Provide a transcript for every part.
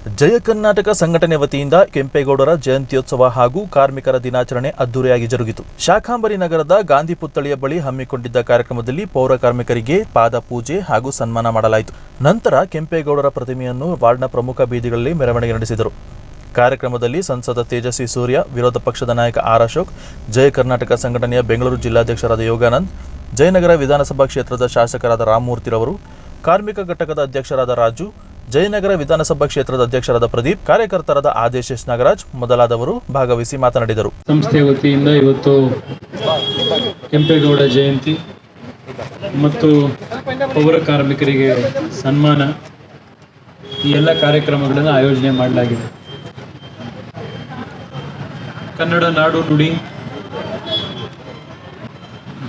ಜಯ ಕರ್ನಾಟಕ ಸಂಘಟನೆ ವತಿಯಿಂದ ಕೆಂಪೇಗೌಡರ ಜಯಂತ್ಯೋತ್ಸವ ಹಾಗೂ ಕಾರ್ಮಿಕರ ದಿನಾಚರಣೆ ಅದ್ದೂರಿಯಾಗಿ ಜರುಗಿತು. ಶಾಖಾಂಬರಿ ನಗರದ ಗಾಂಧಿ ಪುತ್ಥಳಿಯ ಬಳಿ ಹಮ್ಮಿಕೊಂಡಿದ್ದ ಕಾರ್ಯಕ್ರಮದಲ್ಲಿ ಪೌರ ಕಾರ್ಮಿಕರಿಗೆ ಪಾದ ಪೂಜೆ ಹಾಗೂ ಸನ್ಮಾನ ಮಾಡಲಾಯಿತು. ನಂತರ ಕೆಂಪೇಗೌಡರ ಪ್ರತಿಮೆಯನ್ನು ವಾರ್ಡ್ನ ಪ್ರಮುಖ ಬೀದಿಗಳಲ್ಲಿ ಮೆರವಣಿಗೆ ನಡೆಸಿದರು. ಕಾರ್ಯಕ್ರಮದಲ್ಲಿ ಸಂಸದ ತೇಜಸ್ವಿ ಸೂರ್ಯ, ವಿರೋಧ ಪಕ್ಷದ ನಾಯಕ ಆರ್ ಅಶೋಕ್, ಜಯ ಕರ್ನಾಟಕ ಸಂಘಟನೆಯ ಬೆಂಗಳೂರು ಜಿಲ್ಲಾಧ್ಯಕ್ಷರಾದ ಯೋಗಾನಂದ್, ಜಯನಗರ ವಿಧಾನಸಭಾ ಕ್ಷೇತ್ರದ ಶಾಸಕರಾದ ರಾಮಮೂರ್ತಿರವರು, ಕಾರ್ಮಿಕ ಘಟಕದ ಅಧ್ಯಕ್ಷರಾದ ರಾಜು ಜಯನಗರ ವಿಧಾನಸಭಾ ಕ್ಷೇತ್ರದ ಅಧ್ಯಕ್ಷರಾದ ಪ್ರದೀಪ್, ಕಾರ್ಯಕರ್ತರಾದ ಆದೇಶ್ ಎಸ್ ನಾಗರಾಜ್ ಮೊದಲಾದವರು ಭಾಗವಹಿಸಿ ಮಾತನಾಡಿದರು. ಸಂಸ್ಥೆ ವತಿಯಿಂದ ಇವತ್ತು ಕೆಂಪೇಗೌಡ ಜಯಂತಿ ಮತ್ತು ಪೌರ ಕಾರ್ಮಿಕರಿಗೆ ಸನ್ಮಾನ ಈ ಎಲ್ಲ ಕಾರ್ಯಕ್ರಮಗಳನ್ನು ಆಯೋಜನೆ ಮಾಡಲಾಗಿದೆ. ಕನ್ನಡ ನಾಡು ನುಡಿ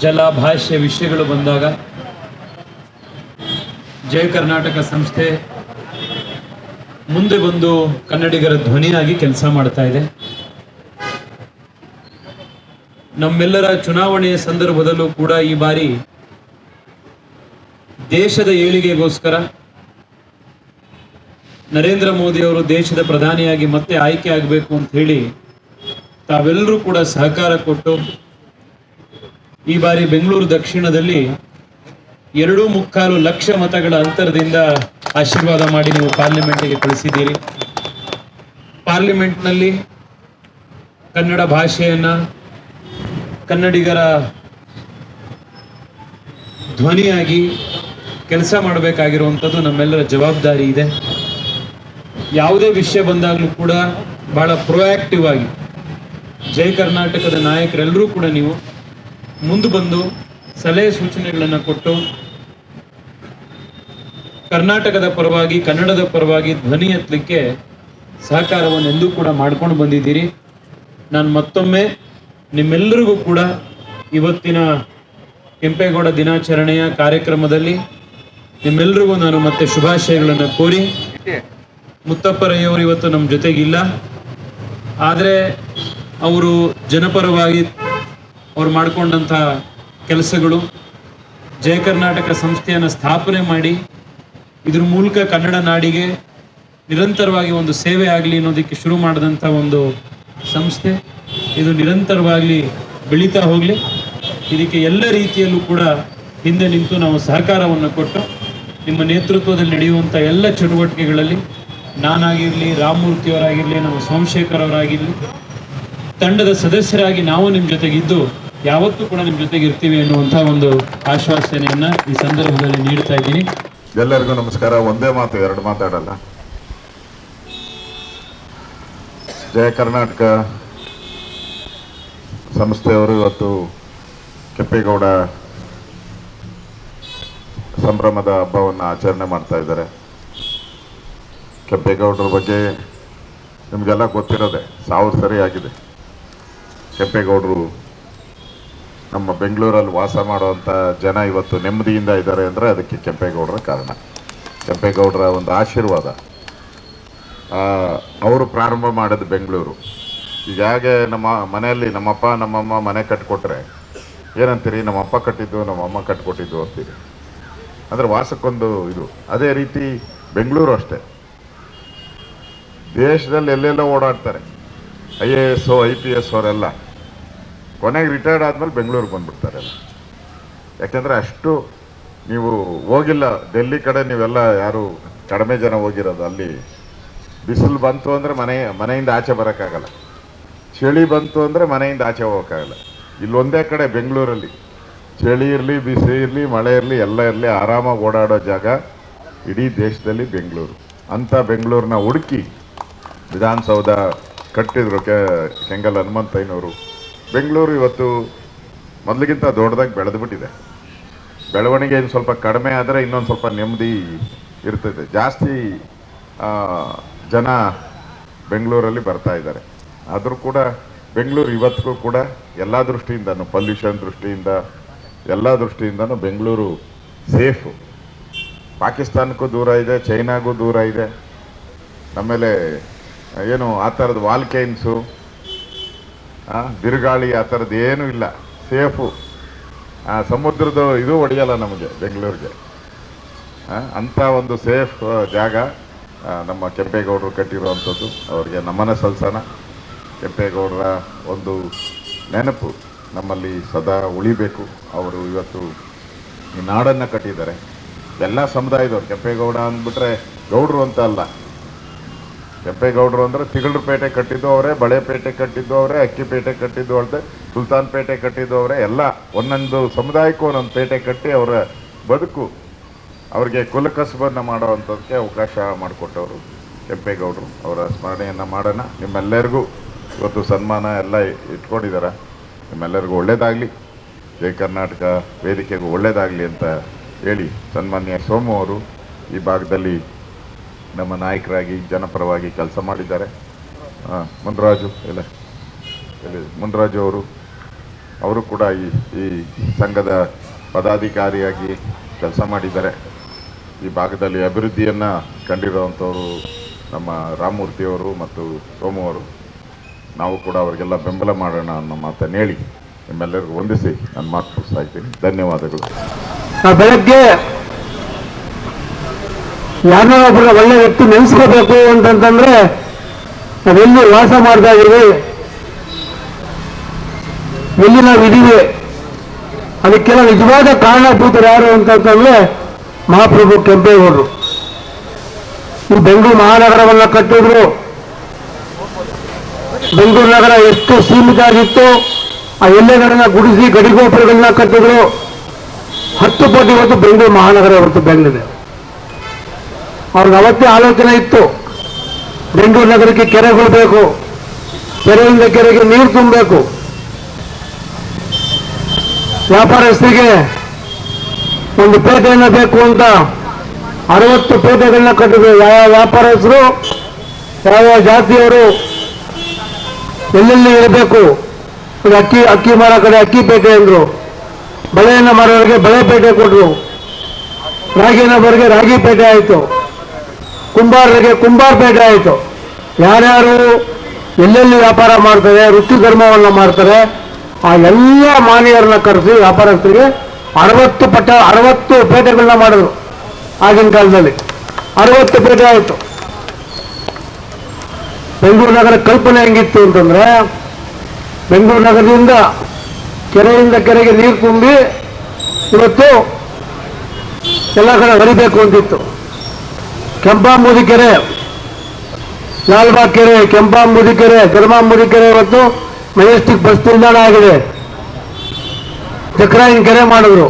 ಜಲ ಭಾಷೆ ವಿಷಯಗಳು ಬಂದಾಗ ಜಯ ಕರ್ನಾಟಕ ಸಂಸ್ಥೆ ಮುಂದೆ ಬಂದು ಕನ್ನಡಿಗರ ಧ್ವನಿಯಾಗಿ ಕೆಲಸ ಮಾಡ್ತಾ ಇದೆ. ನಮ್ಮೆಲ್ಲರ ಚುನಾವಣೆಯ ಸಂದರ್ಭದಲ್ಲೂ ಕೂಡ ಈ ಬಾರಿ ದೇಶದ ಏಳಿಗೆಗೋಸ್ಕರ ನರೇಂದ್ರ ಮೋದಿ ಅವರು ದೇಶದ ಪ್ರಧಾನಿಯಾಗಿ ಮತ್ತೆ ಆಯ್ಕೆ ಆಗಬೇಕು ಅಂತ ಹೇಳಿ ತಾವೆಲ್ಲರೂ ಕೂಡ ಸಹಕಾರ ಕೊಟ್ಟು ಈ ಬಾರಿ ಬೆಂಗಳೂರು ದಕ್ಷಿಣದಲ್ಲಿ ಎರಡೂ ಮುಕ್ಕಾಲು ಲಕ್ಷ ಮತಗಳ ಅಂತರದಿಂದ ಆಶೀರ್ವಾದ ಮಾಡಿ ನೀವು ಪಾರ್ಲಿಮೆಂಟ್ಗೆ ಕಳಿಸಿದ್ದೀರಿ. ಪಾರ್ಲಿಮೆಂಟ್ನಲ್ಲಿ ಕನ್ನಡ ಭಾಷೆಯನ್ನ ಕನ್ನಡಿಗರ ಧ್ವನಿಯಾಗಿ ಕೆಲಸ ಮಾಡಬೇಕಾಗಿರುವಂಥದ್ದು ನಮ್ಮೆಲ್ಲರ ಜವಾಬ್ದಾರಿ ಇದೆ. ಯಾವುದೇ ವಿಷಯ ಬಂದಾಗಲೂ ಕೂಡ ಬಹಳ ಪ್ರೊಆಕ್ಟಿವ್ ಆಗಿ ಜಯ ಕರ್ನಾಟಕದ ನಾಯಕರೆಲ್ಲರೂ ಕೂಡ ನೀವು ಮುಂದೆ ಬಂದು ಸಲಹೆ ಸೂಚನೆಗಳನ್ನು ಕೊಟ್ಟು ಕರ್ನಾಟಕದ ಪರವಾಗಿ, ಕನ್ನಡದ ಪರವಾಗಿ ಧ್ವನಿ ಎತ್ತಲಿಕ್ಕೆ ಸಹಕಾರವನ್ನು ಎಂದೂ ಕೂಡ ಮಾಡ್ಕೊಂಡು ಬಂದಿದ್ದೀರಿ. ನಾನು ಮತ್ತೊಮ್ಮೆ ನಿಮ್ಮೆಲ್ಲರಿಗೂ ಕೂಡ ಇವತ್ತಿನ ಕೆಂಪೇಗೌಡ ದಿನಾಚರಣೆಯ ಕಾರ್ಯಕ್ರಮದಲ್ಲಿ ನಿಮ್ಮೆಲ್ಲರಿಗೂ ನಾನು ಮತ್ತೆ ಶುಭಾಶಯಗಳನ್ನು ಕೋರಿ ಮುತ್ತಪ್ಪರಯ್ಯವರು ಇವತ್ತು ನಮ್ಮ ಜೊತೆಗಿಲ್ಲ. ಆದರೆ ಅವರು ಜನಪರವಾಗಿ ಅವ್ರು ಮಾಡಿಕೊಂಡಂಥ ಕೆಲಸಗಳು, ಜಯ ಕರ್ನಾಟಕ ಸಂಸ್ಥೆಯನ್ನು ಸ್ಥಾಪನೆ ಮಾಡಿ ಇದ್ರ ಮೂಲಕ ಕನ್ನಡ ನಾಡಿಗೆ ನಿರಂತರವಾಗಿ ಒಂದು ಸೇವೆ ಆಗಲಿ ಅನ್ನೋದಕ್ಕೆ ಶುರು ಮಾಡಿದಂಥ ಒಂದು ಸಂಸ್ಥೆ. ಇದು ನಿರಂತರವಾಗಿ ಬೆಳೀತಾ ಹೋಗಲಿ. ಇದಕ್ಕೆ ಎಲ್ಲ ರೀತಿಯಲ್ಲೂ ಕೂಡ ಹಿಂದೆ ನಿಂತು ನಾವು ಸಹಕಾರವನ್ನು ಕೊಟ್ಟು ನಿಮ್ಮ ನೇತೃತ್ವದಲ್ಲಿ ನಡೆಯುವಂಥ ಎಲ್ಲ ಚಟುವಟಿಕೆಗಳಲ್ಲಿ ನಾನಾಗಿರಲಿ, ರಾಮಮೂರ್ತಿಯವರಾಗಿರಲಿ, ನಮ್ಮ ಸೋಮಶೇಖರ್ ಅವರಾಗಿರಲಿ ತಂಡದ ಸದಸ್ಯರಾಗಿ ನಾವು ನಿಮ್ಮ ಜೊತೆಗಿದ್ದು ಯಾವತ್ತೂ ಕೂಡ ನಿಮ್ಮ ಜೊತೆಗೆ ಇರ್ತೀವಿ ಅನ್ನುವಂಥ ಒಂದು ಆಶ್ವಾಸನೆಯನ್ನು ಈ ಸಂದರ್ಭದಲ್ಲಿ ನೀಡ್ತಾ ಇದ್ದೀನಿ. ಎಲ್ಲರಿಗೂ ನಮಸ್ಕಾರ. ಒಂದೇ ಮಾತು, ಎರಡು ಮಾತಾಡಲ್ಲ. ಜಯ ಕರ್ನಾಟಕ ಸಂಸ್ಥೆಯವರು ಇವತ್ತು ಕೆಂಪೇಗೌಡ ಸಂಭ್ರಮದ ಹಬ್ಬವನ್ನು ಆಚರಣೆ ಮಾಡ್ತಾ ಇದ್ದಾರೆ. ಕೆಂಪೇಗೌಡರ ಬಗ್ಗೆ ನಿಮಗೆಲ್ಲ ಗೊತ್ತಿರೋದೆ, ಸಾವಿರ ಸರಿ ಆಗಿದೆ. ಕೆಂಪೇಗೌಡರು ನಮ್ಮ ಬೆಂಗಳೂರಲ್ಲಿ ವಾಸ ಮಾಡುವಂಥ ಜನ ಇವತ್ತು ನೆಮ್ಮದಿಯಿಂದ ಇದ್ದಾರೆ ಅಂದರೆ ಅದಕ್ಕೆ ಕೆಂಪೇಗೌಡರ ಕಾರಣ. ಕೆಂಪೇಗೌಡರ ಒಂದು ಆಶೀರ್ವಾದ. ಅವರು ಪ್ರಾರಂಭ ಮಾಡಿದ ಬೆಂಗಳೂರು. ಈಗ ಹೇಗೆ ನಮ್ಮ ಮನೆಯಲ್ಲಿ ನಮ್ಮಪ್ಪ, ನಮ್ಮಮ್ಮ ಮನೆ ಕಟ್ಟಿಕೊಟ್ರೆ ಏನಂತೀರಿ? ನಮ್ಮಪ್ಪ ಕಟ್ಟಿದ್ದು, ನಮ್ಮಮ್ಮ ಕಟ್ಟಿಕೊಟ್ಟಿದ್ದು ಅಂತೀರಿ. ಅಂದರೆ ವಾಸಕ್ಕೊಂದು ಇದು. ಅದೇ ರೀತಿ ಬೆಂಗಳೂರು ಅಷ್ಟೇ. ದೇಶದಲ್ಲಿ ಎಲ್ಲೆಲ್ಲೋ ಓಡಾಡ್ತಾರೆ. I A S I P S ಅವರೆಲ್ಲ ಕೊನೆಗೆ ರಿಟೈರ್ಡ್ ಆದಮೇಲೆ ಬೆಂಗಳೂರಿಗೆ ಬಂದ್ಬಿಡ್ತಾರೆ ಯಾಕೆಂದರೆ ಅಷ್ಟು ನೀವು ಹೋಗಿಲ್ಲ ಡೆಲ್ಲಿ ಕಡೆ ನೀವೆಲ್ಲ ಯಾರು ಕಡಿಮೆ ಜನ ಹೋಗಿರೋದು, ಅಲ್ಲಿ ಬಿಸಿಲು ಬಂತು ಅಂದರೆ ಮನೆ, ಮನೆಯಿಂದ ಆಚೆ ಬರೋಕ್ಕಾಗಲ್ಲ. ಚಳಿ ಬಂತು ಅಂದರೆ ಮನೆಯಿಂದ ಆಚೆ ಹೋಗೋಕ್ಕಾಗಲ್ಲ. ಒಂದೇ ಕಡೆ ಬೆಂಗಳೂರಲ್ಲಿ. ಚಳಿ ಇರಲಿ, ಬಿಸಿ ಇರಲಿ, ಮಳೆ ಇರಲಿ, ಎಲ್ಲ ಇರಲಿ, ಆರಾಮಾಗಿ ಓಡಾಡೋ ಜಾಗ ಇಡೀ ದೇಶದಲ್ಲಿ ಬೆಂಗಳೂರು. ಅಂಥ ಬೆಂಗಳೂರನ್ನ ಹುಡುಕಿ ವಿಧಾನಸೌಧ ಕಟ್ಟಿದ್ರು ಕೆ, ಕೆಂಗಲ್ ಹನುಮಂತಯ್ಯನವರು. ಬೆಂಗಳೂರು ಇವತ್ತು ಮೊದಲಿಗಿಂತ ದೊಡ್ಡದಾಗಿ ಬೆಳೆದುಬಿಟ್ಟಿದೆ. ಬೆಳವಣಿಗೆ ಇನ್ನು ಸ್ವಲ್ಪ ಕಡಿಮೆ ಆದರೆ ಇನ್ನೊಂದು ಸ್ವಲ್ಪ ನೆಮ್ಮದಿ ಇರ್ತದೆ. ಜಾಸ್ತಿ ಜನ ಬೆಂಗಳೂರಲ್ಲಿ ಬರ್ತಾ ಇದ್ದಾರೆ. ಆದರೂ ಕೂಡ ಬೆಂಗಳೂರು ಇವತ್ತಿಗೂ ಕೂಡ ಎಲ್ಲ ದೃಷ್ಟಿಯಿಂದನೂ, ಪೊಲ್ಯೂಷನ್ ದೃಷ್ಟಿಯಿಂದ, ಎಲ್ಲ ದೃಷ್ಟಿಯಿಂದನೂ ಬೆಂಗಳೂರು ಸೇಫು. ಪಾಕಿಸ್ತಾನಕ್ಕೂ ದೂರ ಇದೆ, ಚೈನಾಗೂ ದೂರ ಇದೆ. ಆಮೇಲೆ ಏನು ಆ ಥರದ ವಾಲ್ಕೈನ್ಸು ಬಿರುಗಾಳಿ ಆ ಥರದ್ದು ಏನೂ ಇಲ್ಲ. ಸೇಫು. ಆ ಸಮುದ್ರದ ಇದು ಹೊಡೆಯಲ್ಲ ನಮಗೆ, ಬೆಂಗಳೂರಿಗೆ. ಅಂಥ ಒಂದು ಸೇಫ್ ಜಾಗ ನಮ್ಮ ಕೆಂಪೇಗೌಡರು ಕಟ್ಟಿರುವಂಥದ್ದು. ಅವರಿಗೆ ನಮನ ಸಲ್ಸನ. ಕೆಂಪೇಗೌಡರ ಒಂದು ನೆನಪು ನಮ್ಮಲ್ಲಿ ಸದಾ ಉಳಿಬೇಕು. ಅವರು ಇವತ್ತು ಈ ನಾಡನ್ನು ಕಟ್ಟಿದ್ದಾರೆ. ಎಲ್ಲ ಸಮುದಾಯದವರು, ಕೆಂಪೇಗೌಡ ಅಂದ್ಬಿಟ್ರೆ ಗೌಡರು ಅಂತ ಅಲ್ಲ. ಕೆಂಪೇಗೌಡರು ಅಂದ್ರೆ ತಿಗಳರಪೇಟೆ ಕಟ್ಟಿದ್ದು ಅವರೇ ಬಳೆಪೇಟೆ ಕಟ್ಟಿದ್ದು ಅವರೇ ಅಕ್ಕಿಪೇಟೆ ಕಟ್ಟಿದ್ದು ಅವ್ರದ್ದೆ, ಸುಲ್ತಾನ್ ಪೇಟೆ ಕಟ್ಟಿದ್ದು ಅವರೇ, ಎಲ್ಲ ಒಂದೊಂದು ಸಮುದಾಯಕ್ಕೂ ಒಂದೊಂದು ಪೇಟೆ ಕಟ್ಟಿ ಅವರ ಬದುಕು ಅವ್ರಿಗೆ ಕುಲಕಸಬನ್ನು ಮಾಡುವಂಥದ್ದಕ್ಕೆ ಅವಕಾಶ ಮಾಡಿಕೊಟ್ಟವರು ಕೆಂಪೇಗೌಡರು ಅವರ ಸ್ಮರಣೆಯನ್ನು ಮಾಡೋಣ. ನಿಮ್ಮೆಲ್ಲರಿಗೂ ಇವತ್ತು ಸನ್ಮಾನ ಎಲ್ಲ ಇಟ್ಕೊಂಡಿದ್ದಾರೆ. ನಿಮ್ಮೆಲ್ಲರಿಗೂ ಒಳ್ಳೆಯದಾಗಲಿ ಜಯ ಕರ್ನಾಟಕ ವೇದಿಕೆಗೂ ಒಳ್ಳೆಯದಾಗಲಿ ಅಂತ ಹೇಳಿ ಸನ್ಮಾನ್ಯ ಸೋಮು ಅವರು ಈ ಭಾಗದಲ್ಲಿ ನಮ್ಮ ನಾಯಕರಾಗಿ ಜನಪರವಾಗಿ ಕೆಲಸ ಮಾಡಿದ್ದಾರೆ. ಮುನ್ರಾಜು ಇಲ್ಲ ಮುನ್ರಾಜು ಅವರು ಅವರು ಕೂಡ ಈ ಈ ಸಂಘದ ಪದಾಧಿಕಾರಿಯಾಗಿ ಕೆಲಸ ಮಾಡಿದ್ದಾರೆ. ಈ ಭಾಗದಲ್ಲಿ ಅಭಿವೃದ್ಧಿಯನ್ನು ಕಂಡಿರುವಂಥವರು ನಮ್ಮ ರಾಮಮೂರ್ತಿಯವರು ಮತ್ತು ಸೋಮು ಅವರು. ನಾವು ಕೂಡ ಅವರಿಗೆಲ್ಲ ಬೆಂಬಲ ಮಾಡೋಣ ಅನ್ನೋ ಮಾತನ್ನು ಹೇಳಿ ನಿಮ್ಮೆಲ್ಲರಿಗೂ ವಂದಿಸಿ ನಾನು ಮಾತು ಮುಗಿಸ್ತಾ ಇದ್ದೀನಿ. ಧನ್ಯವಾದಗಳು. ಬೆಳಗ್ಗೆ ಯಾರನ್ನ ಒಬ್ಬರ ಒಳ್ಳೆ ವ್ಯಕ್ತಿ ನೆನೆಸ್ಕೋಬೇಕು ಅಂತಂತಂದ್ರೆ ನಾವೆಲ್ಲಿ ವಾಸ ಮಾಡ್ತಾ ಇದೀವಿ ಎಲ್ಲಿ ನಾವು ಇದೀವಿ ಅದಕ್ಕೆಲ್ಲ ನಿಜವಾದ ಕಾರಣಭೂತರು ಯಾರು ಅಂತಂತಂದ್ರೆ ಮಹಾಪ್ರಭು ಕೆಂಪೇಗೌಡರು. ಈ ಬೆಂಗಳೂರು ಮಹಾನಗರವನ್ನ ಕಟ್ಟಿದ್ರು. ಬೆಂಗಳೂರು ನಗರ ಎಷ್ಟು ಸೀಮಿತ ಆಗಿತ್ತು ಆ ಎಲ್ಲೆಗಳನ್ನ ಗುಡಿಸಿ ಗಡಿಗೋಪುರಗಳನ್ನ ಕಟ್ಟಿದ್ರು. ಹತ್ತು ಕೋಟಿ ಇವತ್ತು ಬೆಂಗಳೂರು ಮಹಾನಗರ ಹೊರತು ಬೆಳೆದಿದೆ. ಅವ್ರಿಗೆ ಅವತ್ತೇ ಆಲೋಚನೆ ಇತ್ತು. ಬೆಂಗಳೂರು ನಗರಕ್ಕೆ ಕೆರೆಗಳು ಬೇಕು ಕೆರೆಯಿಂದ ಕೆರೆಗೆ ನೀರು ತುಂಬಬೇಕು. ವ್ಯಾಪಾರಸ್ಥರಿಗೆ ಒಂದು ಪೇಟೆಯನ್ನು ಬೇಕು ಅಂತ ಅರವತ್ತು ಪೇಟೆಗಳನ್ನ ಕಟ್ಟಿದ್ರು. ಯಾವ ವ್ಯಾಪಾರಸ್ಥರು, ಯಾವ ಜಾತಿಯವರು, ಎಲ್ಲೆಲ್ಲಿ ಇರಬೇಕು. ಅಕ್ಕಿ ಅಕ್ಕಿ ಮರ ಕಡೆ ಅಕ್ಕಿ ಪೇಟೆ ಅಂದರು. ಬಳೆಯನ್ನು ಮಾರೋರಿಗೆ ಬಳೆ ಪೇಟೆ ಕೊಟ್ಟರು ರಾಗಿನ ಬರೋರಿಗೆ ರಾಗಿ ಪೇಟೆ ಆಯಿತು. ಕುಂಬಾರರಿಗೆ ಕುಂಬಾರ ಪೇಟೆ ಆಯಿತು. ಯಾರ್ಯಾರು ಎಲ್ಲೆಲ್ಲಿ ವ್ಯಾಪಾರ ಮಾಡ್ತಾರೆ, ವೃತ್ತಿ ಧರ್ಮವನ್ನು ಮಾಡ್ತಾರೆ, ಆ ಎಲ್ಲ ಮಾನೀಯರನ್ನ ಕರೆಸಿ ವ್ಯಾಪಾರಸ್ಥರಿಗೆ ಅರವತ್ತು ಪಟ್ಟ, ಅರವತ್ತು ಪೇಟೆಗಳನ್ನ ಮಾಡಿದ್ರು ಆಗಿನ ಕಾಲದಲ್ಲಿ. ಅರವತ್ತು ಪೇಟೆ ಆಯಿತು. ಬೆಂಗಳೂರು ನಗರ ಕಲ್ಪನೆ ಹೆಂಗಿತ್ತು ಅಂತಂದ್ರೆ, ಬೆಂಗಳೂರು ನಗರದಿಂದ ಕೆರೆಯಿಂದ ಕೆರೆಗೆ ನೀರು ತುಂಬಿ ಇವತ್ತು ಎಲ್ಲ ಕಡೆ ಹರಿಬೇಕು ಅಂತಿತ್ತು. ಕೆಂಪಾಂಬುದಿ ಕೆರೆ ಲಾಲ್ಬಾಗ್ ಕೆರೆ ಕೆಂಪಾಂಬುದಿ ಕೆರೆ ಕರ್ಮಾಂಬುದಿ ಕೆರೆ ಇವತ್ತು ಮೆಜೆಸ್ಟಿಕ್ ಬಸ್ ನಿಲ್ದಾಣ ಆಗಿದೆ. ಚಕ್ರಾಯಿನ ಕೆರೆ ಮಾಡಿದ್ರು.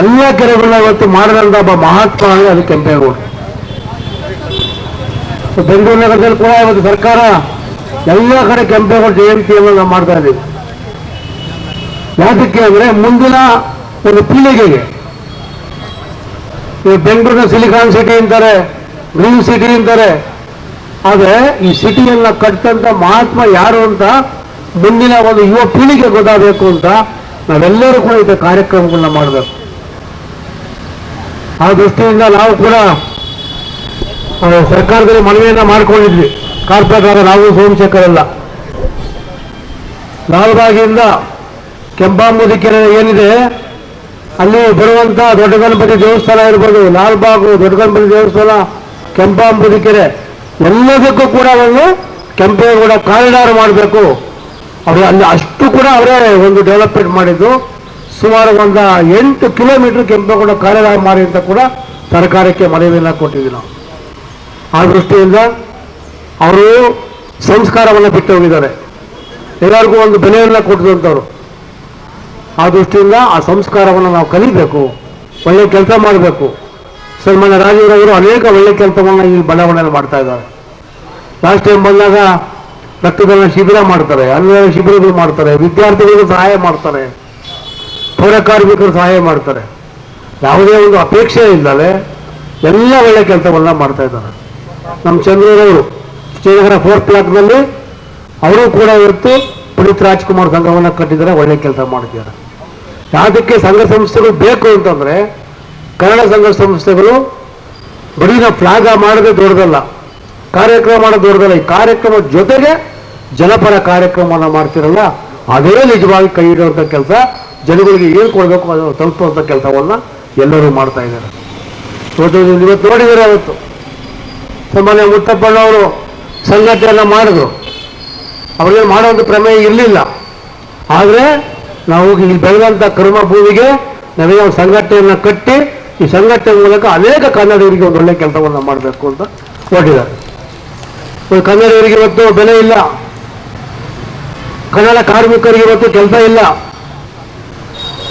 ಎಲ್ಲ ಕೆರೆಗಳನ್ನ ಇವತ್ತು ಮಾಡಿದಂಥ ಒಬ್ಬ ಮಹಾತ್ಮ ಅಂದ್ರೆ ಅದು ಕೆಂಪೇಗೌಡ. ಬೆಂಗಳೂರು ನಗರದಲ್ಲಿ ಕೂಡ ಇವತ್ತು ಸರ್ಕಾರ ಎಲ್ಲ ಕಡೆ ಕೆಂಪೇಗೌಡ ಜಯಂತಿಯನ್ನು ನಾವು ಮಾಡ್ತಾ ಇದ್ದೀವಿ ಯಾತಕ್ಕೆ ಅಂದರೆ ಮುಂದಿನ ಒಂದು ಪೀಳಿಗೆಗೆ. ಬೆಂಗಳೂರಿನ ಸಿಲಿಕಾನ್ ಸಿಟಿ ಅಂತಾರೆ ಗ್ರೀನ್ ಸಿಟಿ ಅಂತಾರೆ. ಆದರೆ ಈ ಸಿಟಿಯನ್ನ ಕಟ್ಟಂತ ಮಹಾತ್ಮ ಯಾರು ಅಂತ ಮುಂದಿನ ಒಂದು ಯುವ ಪೀಳಿಗೆ ಗೊತ್ತಾಗಬೇಕು ಅಂತ ನಾವೆಲ್ಲರೂ ಕೂಡ ಈ ಕಾರ್ಯಕ್ರಮಗಳನ್ನ ಮಾಡಬೇಕು. ಆ ದೃಷ್ಟಿಯಿಂದ ನಾವು ಕೂಡ ಸರ್ಕಾರದಲ್ಲಿ ಮನವಿಯನ್ನ ಮಾಡ್ಕೊಂಡಿದ್ವಿ. ಕಾರ್ಪೊರೇಟರ್ ನಾವು ಸೋಮಶೇಖರ್ ಎಲ್ಲ ಲಾಲ್ಬಾಗಿಯಿಂದ ಕೆಂಪಾಂಬುದಿ ಕೆರೆ ಏನಿದೆ, ಅಲ್ಲಿ ಬರುವಂತ ದೊಡ್ಡ ಗಣಪತಿ ದೇವಸ್ಥಾನ ಇರ್ಬೋದು, ಲಾಲ್ಬಾಗು ದೊಡ್ಡ ಗಣಪತಿ ದೇವಸ್ಥಾನ ಕೆಂಪಾಂಬುದಿ ಕೆರೆ ಎಲ್ಲದಕ್ಕೂ ಕೂಡ ಒಂದು ಕೆಂಪೇಗೌಡ ಕಾರಿಡಾರ್ ಮಾಡಬೇಕು. ಅವರು ಅಲ್ಲಿ ಅಷ್ಟು ಕೂಡ ಅವರೇ ಒಂದು ಡೆವಲಪ್ಮೆಂಟ್ ಮಾಡಿದ್ದು. ಸುಮಾರು ಒಂದು ಎಂಟು ಕಿಲೋಮೀಟರ್ ಕೆಂಪೇಗೌಡ ಕಾರಿಡಾರ್ ಮಾಡಿ ಅಂತ ಕೂಡ ಸರ್ಕಾರಕ್ಕೆ ಮನವಿಯನ್ನು ಕೊಟ್ಟಿದ್ವಿ ನಾವು. ಆ ದೃಷ್ಟಿಯಿಂದ ಅವರು ಸಂಸ್ಕಾರವನ್ನು ಬಿಟ್ಟು ಹೋಗಿದ್ದಾರೆ. ಎಲ್ಲರಿಗೂ ಒಂದು ಬೆಲೆಯನ್ನು ಕೊಟ್ಟಿದಂಥವ್ರು ಆ ದೃಷ್ಟಿಯಿಂದ ಆ ಸಂಸ್ಕಾರವನ್ನು ನಾವು ಕಲಿಬೇಕು. ಒಳ್ಳೆ ಕೆಲಸ ಮಾಡಬೇಕು. ಸನ್ಮಾನ್ಯ ರಾಜೀವ್ರವರು ಅನೇಕ ಒಳ್ಳೆ ಕೆಲಸವನ್ನು ಈ ಬಡಾವಣೆಯಲ್ಲಿ ಮಾಡ್ತಾ ಇದ್ದಾರೆ. ಲಾಸ್ಟ್ ಟೈಮ್ ಬಂದಾಗ ರಕ್ತದಾನ ಶಿಬಿರ ಮಾಡ್ತಾರೆ ಅನ್ನದಾನ ಶಿಬಿರಗಳು ಮಾಡ್ತಾರೆ, ವಿದ್ಯಾರ್ಥಿಗಳಿಗೂ ಸಹಾಯ ಮಾಡ್ತಾರೆ, ಪೌರ ಕಾರ್ಮಿಕರು ಸಹಾಯ ಮಾಡ್ತಾರೆ. ಯಾವುದೇ ಒಂದು ಅಪೇಕ್ಷೆ ಇಲ್ಲದೆ ಎಲ್ಲ ಒಳ್ಳೆ ಕೆಲಸಗಳನ್ನ ಮಾಡ್ತಾ ಇದ್ದಾರೆ. ನಮ್ಮ ಚಂದ್ರರವರು ಶ್ರೀನಗರ ಫೋರ್ತ್ ಬ್ಲಾಕ್ನಲ್ಲಿ ಅವರು ಕೂಡ ಇವತ್ತು ಪುನೀತ್ ರಾಜ್ಕುಮಾರ್ ಸಂಘವನ್ನು ಕಟ್ಟಿದ್ದಾರೆ, ಒಳ್ಳೆ ಕೆಲಸ ಮಾಡಿದ್ದಾರೆ ಯಾವುದಕ್ಕೆ ಸಂಘ ಸಂಸ್ಥೆಗಳು ಬೇಕು ಅಂತಂದ್ರೆ ಕನ್ನಡ ಸಂಘ ಸಂಸ್ಥೆಗಳು ಬರೀ ನಾವು ಫ್ಲಾಗ ಮಾಡೋದೇ ದೊಡ್ಡದಲ್ಲ, ಕಾರ್ಯಕ್ರಮ ಮಾಡೋದು ದೊಡ್ಡದಲ್ಲ, ಈ ಕಾರ್ಯಕ್ರಮದ ಜೊತೆಗೆ ಜನಪರ ಕಾರ್ಯಕ್ರಮವನ್ನು ಮಾಡ್ತಿರಲ್ಲ, ಅದೇ ನಿಜವಾಗಿ ಕೈ ಇಡುವಂಥ ಕೆಲಸ, ಜನಗಳಿಗೆ ಏನು ಕೊಡಬೇಕು ಅದು ತಲುಪುವಂಥ ಕೆಲಸವನ್ನು ಎಲ್ಲರೂ ಮಾಡ್ತಾ ಇದ್ದಾರೆ. ಇವತ್ತು ನೋಡಿದ್ದಾರೆ ಅವತ್ತು? ಸನ್ಮಾನ್ಯ ಮುತ್ತಪ್ಪಣ್ಣವರು ಸಂಘಟನೆಯನ್ನು ಮಾಡಿದ್ರು. ಅವ್ರಿಗೆ ಮಾಡುವಂಥ ಪ್ರಮೇಯ ಇರಲಿಲ್ಲ. ಆದರೆ ನಾವು ಇಲ್ಲಿ ಬೆಳೆದಂಥ ಕರ್ಮ ಭೂಮಿಗೆ ಒಂದು ಸಂಘಟನೆಯನ್ನು ಕಟ್ಟಿ ಈ ಸಂಘಟನೆ ಮೂಲಕ ಅನೇಕ ಕನ್ನಡಿಗರಿಗೆ ಒಂದು ಒಳ್ಳೆ ಕೆಲಸವನ್ನು ಮಾಡಬೇಕು ಅಂತ ಹೊರಟಿದ್ದಾರೆ. ಕನ್ನಡಿಗರಿಗೆ ಇವತ್ತು ಬೆಲೆ ಇಲ್ಲ. ಕನ್ನಡ ಕಾರ್ಮಿಕರಿಗೆ ಇವತ್ತು ಕೆಲಸ ಇಲ್ಲ.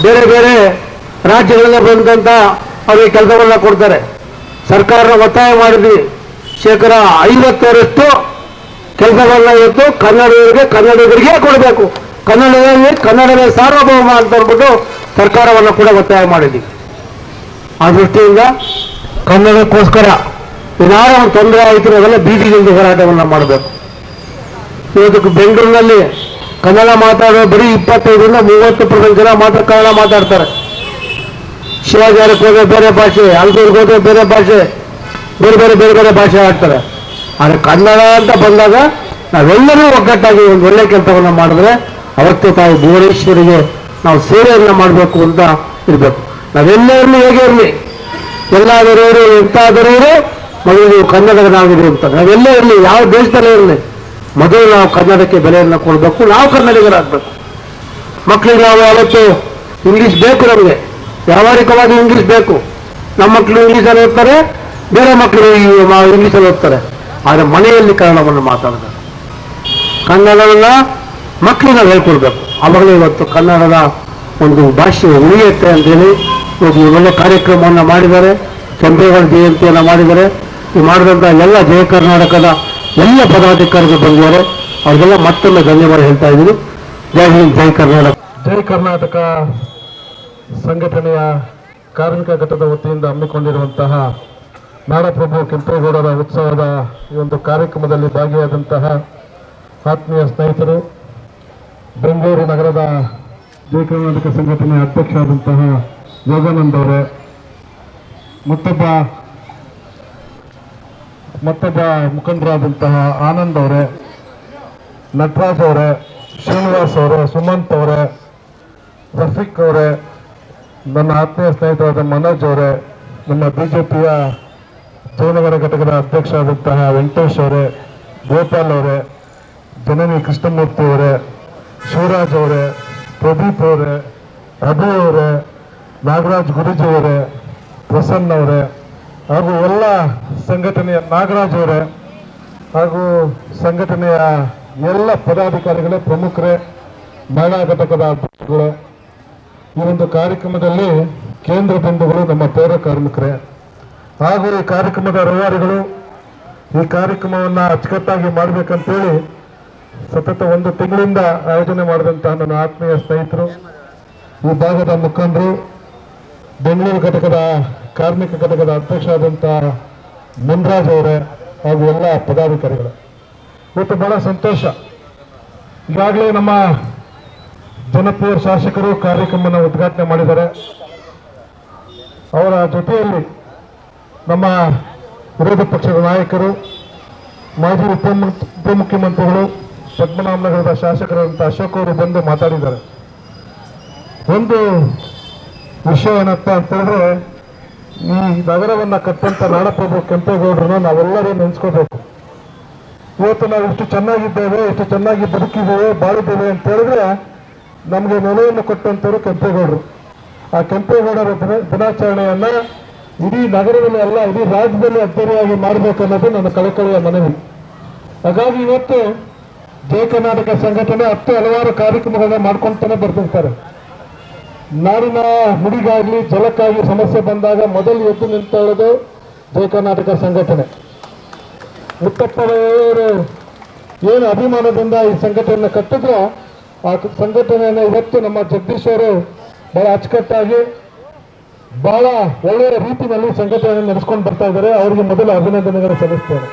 ಬೇರೆ ಬೇರೆ ರಾಜ್ಯಗಳಿಂದ ಬಂದಂತ ಅವರಿಗೆ ಕೆಲಸವನ್ನ ಕೊಡ್ತಾರೆ. ಸರ್ಕಾರ ಒತ್ತಾಯ ಮಾಡಿದ್ವಿ. ಶೇಕಡ ಐವತ್ತರಷ್ಟು ಕೆಲಸಗಳನ್ನ ಇವತ್ತು ಕನ್ನಡಿಗರಿಗೆ ಕನ್ನಡಿಗರಿಗೆ ಕೊಡಬೇಕು. ಕನ್ನಡದಲ್ಲಿ ಕನ್ನಡವೇ ಸಾರ್ವಭೌಮ ಅಂತ ಅಂದ್ಬಿಟ್ಟು ಸರ್ಕಾರವನ್ನು ಕೂಡ ಒತ್ತಾಯ ಮಾಡಿದ್ವಿ. ಆ ದೃಷ್ಟಿಯಿಂದ ಕನ್ನಡಕ್ಕೋಸ್ಕರ ಏನಾದ್ರೂ ಒಂದು ತೊಂದರೆ ಆಯಿತು ಅವೆಲ್ಲ ಬೀದಿಗಿಂದ ಹೋರಾಟವನ್ನು ಮಾಡಬೇಕು. ಇವತ್ತು ಬೆಂಗಳೂರಿನಲ್ಲಿ ಕನ್ನಡ ಮಾತಾಡೋ ಬರೀ ಇಪ್ಪತ್ತೈದರಿಂದ ಮೂವತ್ತು ಪರ್ಸೆಂಟ್ ಜನ ಮಾತ್ರ ಕನ್ನಡ ಮಾತಾಡ್ತಾರೆ. ಶಿವಾಜಾರಕ್ಕೆ ಹೋದ್ರೆ ಬೇರೆ ಭಾಷೆ ಅಲ್ಗೂರ್ಗೆ ಹೋದ್ರೆ ಬೇರೆ ಭಾಷೆ, ಬೇರೆ ಬೇರೆ ಬೇರೆ ಬೇರೆ ಭಾಷೆ ಆಡ್ತಾರೆ. ಆದರೆ ಕನ್ನಡ ಅಂತ ಬಂದಾಗ ನಾವೆಲ್ಲರೂ ಒಗ್ಗಟ್ಟಾಗಿ ಒಂದು ಒಳ್ಳೆ ಕೆಲಸವನ್ನು ಮಾಡಿದ್ರೆ ಅವತ್ತೇ ತಾವು ಭುವನೇಶ್ವರಿಗೆ ನಾವು ಸೇವೆಯನ್ನು ಮಾಡಬೇಕು ಅಂತ ಇರಬೇಕು. ನಾವೆಲ್ಲ ಇರಲಿ ಹೇಗೆ ಇರಲಿ? ಎಲ್ಲಾದರೂ ಇರು, ಎಂತಾದರೂ ಇರು ಮೊದಲು ನೀವು ಕನ್ನಡನಾಗಿದೆ ಅಂತ. ನಾವೆಲ್ಲೇ ಇರಲಿ, ಯಾವ ದೇಶದಲ್ಲೇ ಇರಲಿ. ಮೊದಲು ನಾವು ಕನ್ನಡಕ್ಕೆ ಬೆಲೆಯನ್ನು ಕೊಡಬೇಕು, ನಾವು ಕನ್ನಡಿಗರಾಗಬೇಕು. ಮಕ್ಕಳಿಗೆ ನಾವು ಯಾವತ್ತು ಇಂಗ್ಲೀಷ್ ಬೇಕು ನಮಗೆ. ವ್ಯಾವಹಾರಿಕವಾಗಿ ಇಂಗ್ಲೀಷ್ ಬೇಕು. ನಮ್ಮ ಮಕ್ಕಳು ಇಂಗ್ಲೀಷಲ್ಲಿ ಓದ್ತಾರೆ, ಬೇರೆ ಮಕ್ಕಳು ಇಂಗ್ಲೀಷಲ್ಲಿ ಓದ್ತಾರೆ. ಆದರೆ ಮನೆಯಲ್ಲಿ ಕನ್ನಡವನ್ನು ಮಾತಾಡ್ತಾರೆ ಕನ್ನಡವನ್ನು ಮಕ್ಕಳಿಗೆ ನಾವು ಹೇಳ್ಕೊಡ್ಬೇಕು. ಅವಾಗಲೇ ಇವತ್ತು ಕನ್ನಡದ ಒಂದು ಭಾಷೆ ಉಳಿಯುತ್ತೆ ಅಂತೇಳಿ ಒಳ್ಳೆ ಕಾರ್ಯಕ್ರಮವನ್ನು ಮಾಡಿದ್ದಾರೆ ಕೆಂಪೇಗೌಡ ಜಯಂತಿಯನ್ನು ಮಾಡಿದ್ದಾರೆ ಈ ಮಾಡಿದಂಥ ಎಲ್ಲ ಜಯ ಕರ್ನಾಟಕದ ಎಲ್ಲ ಪದಾಧಿಕಾರಿಗಳು ಬಂದಿದ್ದಾರೆ. ಅವ್ರಿಗೆಲ್ಲ ಮತ್ತೊಮ್ಮೆ ಧನ್ಯವಾದ ಹೇಳ್ತಾ ಇದ್ದೀನಿ. ಜೈ ಹಿಂದ್, ಜೈ ಕರ್ನಾಟಕ. ಜೈ ಕರ್ನಾಟಕ ಸಂಘಟನೆಯ ಕಾರ್ಮಿಕ ಘಟದ ವತಿಯಿಂದ ಹಮ್ಮಿಕೊಂಡಿರುವಂತಹ ನಾಡಪ್ರಭು ಕೆಂಪೇಗೌಡರ ಉತ್ಸವದ ಈ ಒಂದು ಕಾರ್ಯಕ್ರಮದಲ್ಲಿ ಭಾಗಿಯಾದಂತಹ ಆತ್ಮೀಯ ಸ್ನೇಹಿತರು, ಬೆಂಗಳೂರು ನಗರದ ಜೈ ಕರ್ನಾಟಕ ಸಂಘಟನೆಯ ಅಧ್ಯಕ್ಷರಾದಂತಹ ಯೋಗಾನಂದ್ ಅವರೇ. ಮತ್ತೊಬ್ಬ ಮತ್ತೊಬ್ಬ ಮುಖಂಡರಾದಂತಹ ಆನಂದ್ ಅವರೇ. ನಟರಾಜ್ ಅವರೇ, ಶ್ರೀನಿವಾಸ್ ಅವರೇ, ಸುಮಂತ್ ಅವರೇ, ರಫೀಕ್ ಅವರೇ, ನನ್ನ ಆತ್ಮೀಯ ಸ್ನೇಹಿತರಾದ ಮನೋಜ್ ಅವರೇ, ನಮ್ಮ ಬಿಜೆಪಿಯ ಜಯನಗರ ಘಟಕದ ಅಧ್ಯಕ್ಷರಾದಂತಹ ವೆಂಕಟೇಶ್ ಅವರೇ, ಗೋಪಾಲ್ ಅವರೇ, ಜನನಿ ಕೃಷ್ಣಮೂರ್ತಿ ಅವರೇ, ಶಿವರಾಜ್ ಅವರೇ, ಪ್ರದೀಪ್ ಅವರೇ, ಅಭಯ್ ಅವರೇ ನಾಗರಾಜ್ ಗುರುಜಿ ಅವರೇ, ಪ್ರಸನ್ನ ಅವರೇ, ಹಾಗೂ ಎಲ್ಲ ಸಂಘಟನೆಯ ನಾಗರಾಜ್ ಅವರೇ, ಹಾಗೂ ಸಂಘಟನೆಯ ಎಲ್ಲ ಪದಾಧಿಕಾರಿಗಳೇ, ಪ್ರಮುಖರೇ, ಮಹಿಳಾ ಘಟಕದ ಅಧ್ಯಕ್ಷಗಳೇ ಈ ಒಂದು ಕಾರ್ಯಕ್ರಮದಲ್ಲಿ ಕೇಂದ್ರ ಬಿಂದುಗಳು ನಮ್ಮ ಪೌರ ಕಾರ್ಮಿಕರೇ. ಹಾಗೂ ಈ ಕಾರ್ಯಕ್ರಮದ ರವಾರಿಗಳು ಈ ಕಾರ್ಯಕ್ರಮವನ್ನು ಅಚ್ಚುಕಟ್ಟಾಗಿ ಮಾಡಬೇಕಂತೇಳಿ ಸತತ ಒಂದು ತಿಂಗಳಿಂದ ಆಯೋಜನೆ ಮಾಡಿದಂತಹ ನನ್ನ ಆತ್ಮೀಯ ಸ್ನೇಹಿತರು, ಈ ಭಾಗದ ಮುಖಂಡರು ಬೆಂಗಳೂರು ಘಟಕದ ಕಾರ್ಮಿಕ ಘಟಕದ ಅಧ್ಯಕ್ಷರಾದಂಥ ಮುನ್ರಾಜ್ ಅವರೇ ಹಾಗೂ ಎಲ್ಲ ಪದಾಧಿಕಾರಿಗಳು. ಇವತ್ತು ಬಹಳ ಸಂತೋಷ. ಈಗಾಗಲೇ ನಮ್ಮ ಜನಪ್ರಿಯ ಶಾಸಕರು ಕಾರ್ಯಕ್ರಮವನ್ನು ಉದ್ಘಾಟನೆ ಮಾಡಿದ್ದಾರೆ. ಅವರ ಜೊತೆಯಲ್ಲಿ ನಮ್ಮ ವಿರೋಧ ಪಕ್ಷದ ನಾಯಕರು, ಮಾಜಿ ಉಪ ಉಪಮುಖ್ಯಮಂತ್ರಿಗಳು, ಪದ್ಮನಾಭನಗರದ ಶಾಸಕರಾದಂಥ ಅಶೋಕ್ ಅವರು ಬಂದು ಮಾತಾಡಿದ್ದಾರೆ. ಒಂದು ವಿಷಯ ಏನಪ್ಪ ಅಂತ ಹೇಳಿದ್ರೆ ಈ ನಗರವನ್ನ ಕಟ್ಟಂತ ನಾಡಪ್ರಭು ಕೆಂಪೇಗೌಡರನ್ನ ನಾವೆಲ್ಲರೂ ನೆನೆಸ್ಕೋಬೇಕು. ಇವತ್ತು ನಾವು ಎಷ್ಟು ಚೆನ್ನಾಗಿದ್ದೇವೆ ಎಷ್ಟು ಚೆನ್ನಾಗಿ ಬದುಕಿದ್ದೇವೆ, ಬಾಳಿದ್ದೇವೆ ಅಂತ ಹೇಳಿದ್ರೆ, ನಮಗೆ ನೆಲೆಯನ್ನು ಕೊಟ್ಟಂತವರು ಕೆಂಪೇಗೌಡರು. ಆ ಕೆಂಪೇಗೌಡರ ದಿನ, ದಿನಾಚರಣೆಯನ್ನ ಇಡೀ ನಗರದಲ್ಲಿ ಅಲ್ಲ, ಇಡೀ ರಾಜ್ಯದಲ್ಲಿ ಅದ್ದೂರಿಯಾಗಿ ಮಾಡಬೇಕು ಅನ್ನೋದು ನನ್ನ ಕಳಕಳಿಯ ಮನವಿ. ಹಾಗಾಗಿ ಇವತ್ತು ಜಯ ಕರ್ನಾಟಕ ಸಂಘಟನೆ ಹತ್ತು ಹಲವಾರು ಕಾರ್ಯಕ್ರಮಗಳನ್ನ ಮಾಡ್ಕೊಂತಾನೆ ಬರ್ತಿರ್ತಾರೆ. ನಾಡಿನ ಹುಡಿಗಾಗಲಿ ಜಲಕ್ಕಾಗಿ ಸಮಸ್ಯೆ ಬಂದಾಗ ಮೊದಲು ಎದ್ದು ನಿಂತಳದು ಜಯ ಕರ್ನಾಟಕ ಸಂಘಟನೆ. ಮುತ್ತಪ್ಪನವರು ಏನು ಅಭಿಮಾನದಿಂದ ಈ ಸಂಘಟನೆ ಕಟ್ಟಿದ್ರು? ಆ ಸಂಘಟನೆಯನ್ನು ಇವತ್ತು ನಮ್ಮ ಜಗದೀಶ್ ಅವರು ಬಹಳ ಅಚ್ಚುಕಟ್ಟಾಗಿ ಬಹಳ ಒಳ್ಳೆಯ ರೀತಿಯಲ್ಲಿ ಸಂಘಟನೆ ನಡೆಸ್ಕೊಂಡು ಬರ್ತಾ ಇದ್ದಾರೆ. ಅವರಿಗೆ ಮೊದಲು ಅಭಿನಂದನೆಗಳನ್ನು ಸಲ್ಲಿಸ್ತೇನೆ.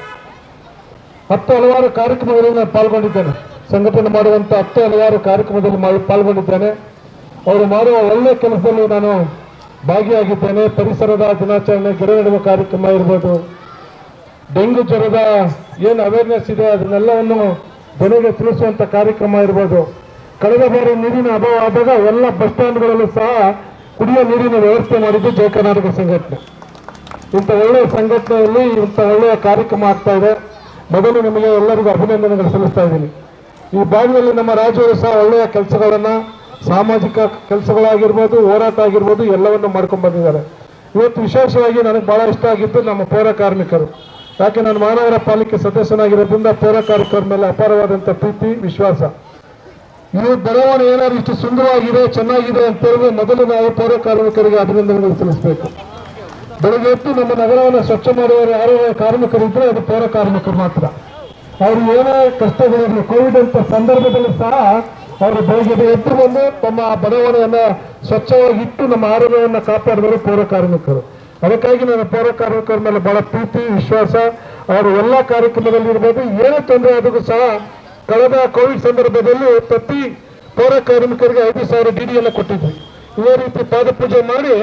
ಹತ್ತು ಹಲವಾರು ಕಾರ್ಯಕ್ರಮಗಳಲ್ಲಿ ನಾನು ಪಾಲ್ಗೊಂಡಿದ್ದೇನೆ. ಸಂಘಟನೆ ಮಾಡುವಂತ ಹತ್ತು ಹಲವಾರು ಕಾರ್ಯಕ್ರಮದಲ್ಲಿ ಪಾಲ್ಗೊಂಡಿದ್ದೇನೆ. ಅವರು ಮಾಡುವ ಒಳ್ಳೆಯ ಕೆಲಸದಲ್ಲಿ ನಾನು ಭಾಗಿಯಾಗಿದ್ದೇನೆ. ಪರಿಸರದ ದಿನಾಚರಣೆ ಗಿಡ ನೆಡುವ ಕಾರ್ಯಕ್ರಮ ಇರ್ಬೋದು. ಡೆಂಗು ಜ್ವರದ ಏನು ಅವೇರ್ನೆಸ್ ಇದೆ, ಅದನ್ನೆಲ್ಲವನ್ನು ಜನರಿಗೆ ತಿಳಿಸುವಂತ ಕಾರ್ಯಕ್ರಮ ಇರ್ಬೋದು. ಕಳೆದ ಬಾರಿ ನೀರಿನ ಅಭಾವ ಆದಾಗ ಎಲ್ಲ ಬಸ್ ಸ್ಟ್ಯಾಂಡ್ಗಳಲ್ಲೂ ಸಹ ಕುಡಿಯುವ ನೀರಿನ ವ್ಯವಸ್ಥೆ ಮಾಡಿದ್ದು ಜಯ ಕರ್ನಾಟಕ ಸಂಘಟನೆ. ಇಂಥ ಒಳ್ಳೆಯ ಸಂಘಟನೆಯಲ್ಲಿ ಇಂಥ ಒಳ್ಳೆಯ ಕಾರ್ಯಕ್ರಮ ಆಗ್ತಾ ಇದೆ. ಮೊದಲು ನಿಮಗೆ ಎಲ್ಲರಿಗೂ ಅಭಿನಂದನೆಗಳು ಸಲ್ಲಿಸ್ತಾ ಇದ್ದೀನಿ. ಈ ಭಾಗದಲ್ಲಿ ನಮ್ಮ ರಾಜ್ಯವರು ಸಹ ಒಳ್ಳೆಯ ಕೆಲಸಗಳನ್ನ ಸಾಮಾಜಿಕ ಕೆಲಸಗಳಾಗಿರ್ಬೋದು, ಹೋರಾಟ ಆಗಿರ್ಬೋದು, ಎಲ್ಲವನ್ನು ಮಾಡ್ಕೊಂಡು ಬಂದಿದ್ದಾರೆ. ಇವತ್ತು ವಿಶೇಷವಾಗಿ ನನಗೆ ಬಹಳ ಇಷ್ಟ ಆಗಿದ್ದು ನಮ್ಮ ಪೌರ ಕಾರ್ಮಿಕರು. ಯಾಕೆ ನಾನು ಮಾನವರ ಪಾಲಿಕೆ ಸದಸ್ಯನಾಗಿರೋದ್ರಿಂದ ಪೌರ ಕಾರ್ಮಿಕರ ಮೇಲೆ ಅಪಾರವಾದಂಥ ಪ್ರೀತಿ, ವಿಶ್ವಾಸ. ಈ ಬೆಳವಣಿಗೆ ಏನಾದ್ರು ಇಷ್ಟು ಸುಂದರವಾಗಿದೆ, ಚೆನ್ನಾಗಿದೆ ಅಂತ ಹೇಳಿದ್ರೆ ಮೊದಲು ನಾವು ಪೌರ ಕಾರ್ಮಿಕರಿಗೆ ಅಭಿನಂದನೆಗಳು ಸಲ್ಲಿಸಬೇಕು. ಬೆಳಗ್ಗೆ ಎದ್ದು ನಮ್ಮ ನಗರವನ್ನು ಸ್ವಚ್ಛ ಮಾಡುವವರು ಯಾರೋ ಕಾರ್ಮಿಕರಿದ್ರೆ ಅದು ಪೌರ ಕಾರ್ಮಿಕರು ಮಾತ್ರ. ಅವರು ಏನೇ ಕಷ್ಟಗಳಿರಲಿ ಕೋವಿಡ್ ಅಂತ ಸಂದರ್ಭದಲ್ಲಿ ಸಹ ಅವರು ಬೆಳಗ್ಗೆ ಎದ್ದು ಬಂದು ತಮ್ಮ ಬಡಾವಣೆಯನ್ನ ಸ್ವಚ್ಛವಾಗಿ ಇಟ್ಟು ನಮ್ಮ ಆರೋಗ್ಯವನ್ನು ಕಾಪಾಡಿದವರು ಪೌರ ಕಾರ್ಮಿಕರು. ಅದಕ್ಕಾಗಿ ನನ್ನ ಪೌರ ಕಾರ್ಮಿಕರ ಮೇಲೆ ಬಹಳ ಪ್ರೀತಿ, ವಿಶ್ವಾಸ, ಅವರು ಎಲ್ಲ ಕಾರ್ಯಕ್ರಮದಲ್ಲಿ ಇರ್ಬೋದು. ಏನೇ ತೊಂದರೆ ಆದರೂ ಸಹ ಕಳೆದ ಕೋವಿಡ್ ಸಂದರ್ಭದಲ್ಲಿ ಪ್ರತಿ ಪೌರ ಕಾರ್ಮಿಕರಿಗೆ ಐದು ಸಾವಿರ ಡಿಡಿಯನ್ನು ಕೊಟ್ಟಿದ್ವಿ ಇದೇ ರೀತಿ ಪಾದಪೂಜೆ ಮಾಡಿ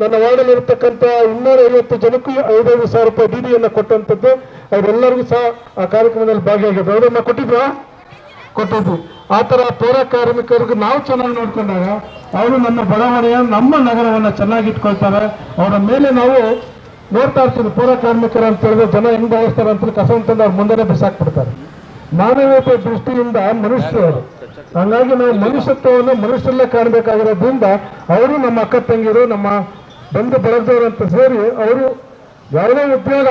ನನ್ನ ವಾರ್ಡಲ್ಲಿ ಇರತಕ್ಕಂಥ ಇನ್ನೂರ ಐವತ್ತು ಜನಕ್ಕೂ ಐದೈದು ಸಾವಿರ ರೂಪಾಯಿ ಡಿಡಿಯನ್ನು ಕೊಟ್ಟಂಥದ್ದು. ಅವರೆಲ್ಲರಿಗೂ ಸಹ ಆ ಕಾರ್ಯಕ್ರಮದಲ್ಲಿ ಭಾಗಿಯಾಗಿದ್ದು ಅವರನ್ನ ಕೊಟ್ಟಿದ್ವಿ ಆ ಥರ ಪೌರ ಕಾರ್ಮಿಕರಿಗೆ ನಾವು ಚೆನ್ನಾಗಿ ನೋಡ್ಕೊಂಡಾಗ ಅವರು ನಮ್ಮ ಬಡಾವಣೆಯ ನಮ್ಮ ನಗರವನ್ನು ಚೆನ್ನಾಗಿ ಇಟ್ಕೊಳ್ತಾರೆ ಅವರ ಮೇಲೆ ನಾವು ನೋಡ್ತಾ ಇರ್ತೀವಿ, ಪೌರ ಕಾರ್ಮಿಕರು ಅಂತ ಹೇಳಿದ್ರೆ ಜನ ಹೆಂಗ್ ಭಾವಿಸ್ತಾರೆ ಅಂತ ಕಸ ಅಂತಂದು ಅವ್ರ ಮುಂದೆನೆ ಬಿಸಾಕ್ಬಿಡ್ತಾರೆ. ಮಾನವೀಯತೆ ದೃಷ್ಟಿಯಿಂದ ಮನುಷ್ಯರು ಹಂಗಾಗಿ ನಾವು ಮನುಷ್ಯತ್ವವನ್ನು ಮನುಷ್ಯರಲ್ಲೇ ಕಾಣಬೇಕಾಗಿರೋದ್ರಿಂದ ಅವರು ನಮ್ಮ ಅಕ್ಕ ತಂಗಿರು, ನಮ್ಮ ಬಂಧು ಬಳಗದವರು ಅಂತ ಸೇರಿ ಅವರು ಯಾವುದೇ ಉದ್ಯೋಗ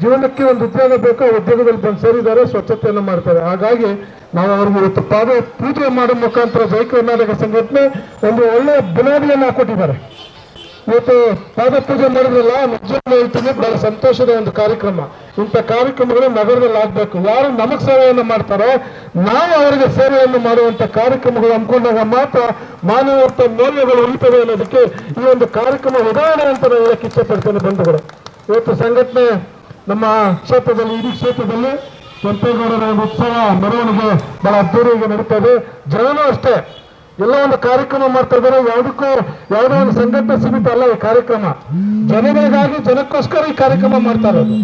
ಜೀವನಕ್ಕೆ ಒಂದು ಉದ್ಯೋಗ ಬೇಕು ಆ ಉದ್ಯೋಗದಲ್ಲಿ ಬಂದು ಸೇರಿದ್ದಾರೆ, ಸ್ವಚ್ಛತೆಯನ್ನು ಮಾಡ್ತಾರೆ. ಹಾಗಾಗಿ ನಾವು ಅವ್ರಿಗೆ ಇವತ್ತು ಪಾದ ಪೂಜೆ ಮಾಡೋ ಮುಖಾಂತರ ಜೈ ಕರ್ನಾಟಕ ಸಂಘಟನೆ ಒಂದು ಒಳ್ಳೆಯ ಬುನಾದಿಯನ್ನು ಹಾಕೊಟ್ಟಿದ್ದಾರೆ. ಇವತ್ತು ಪಾದ ಪೂಜೆ ಮಾಡಿದ್ರಲ್ಲ, ನಿಜವಾಗ್ಲೂ ಹೇಳ್ತೀನಿ, ಬಹಳ ಸಂತೋಷದ ಒಂದು ಕಾರ್ಯಕ್ರಮ. ಇಂಥ ಕಾರ್ಯಕ್ರಮಗಳು ನಗರದಲ್ಲಿ ಆಗ್ಬೇಕು. ಯಾರು ನಮಗ್ ಸೇವೆಯನ್ನು ಮಾಡ್ತಾರೋ, ನಾವು ಅವರಿಗೆ ಸೇವೆಯನ್ನು ಮಾಡುವಂತ ಕಾರ್ಯಕ್ರಮಗಳು ಅಂದ್ಕೊಂಡಾಗ ಮಾತ್ರ ಮಾನವತ್ವ ಮೌಲ್ಯಗಳು ಉಳಿತವೆ ಅನ್ನೋದಕ್ಕೆ ಈ ಒಂದು ಕಾರ್ಯಕ್ರಮ ಉದಾಹರಣೆ ಅಂತ ನಾನು ಹೇಳಕ್ಕೆ ಇಷ್ಟಪಡ್ತೇನೆ ಬಂಧುಗಳು. ಇವತ್ತು ಸಂಘಟನೆ ನಮ್ಮ ಕ್ಷೇತ್ರದಲ್ಲಿ, ಇಡೀ ಕ್ಷೇತ್ರದಲ್ಲಿ ಕೆಂಪೇಗೌಡರ ಒಂದು ಉತ್ಸವ, ಮೆರವಣಿಗೆ ಬಹಳ ಅದ್ದೂರಿಯಾಗಿ ನಡೀತಾ ಇದೆ. ಜನನೂ ಅಷ್ಟೇ. ಎಲ್ಲ ಒಂದು ಕಾರ್ಯಕ್ರಮ ಮಾಡ್ತಾ ಇದ್ದಾರೆ. ಯಾವುದಕ್ಕೂ ಯಾವುದೋ ಒಂದು ಸಂಘಟನೆ ಸೀಮಿತ ಅಲ್ಲ ಈ ಕಾರ್ಯಕ್ರಮ. ಜನಗಳಿಗಾಗಿ ಜನಕ್ಕೋಸ್ಕರ ಈ ಕಾರ್ಯಕ್ರಮ ಮಾಡ್ತಾ ಇರೋದು.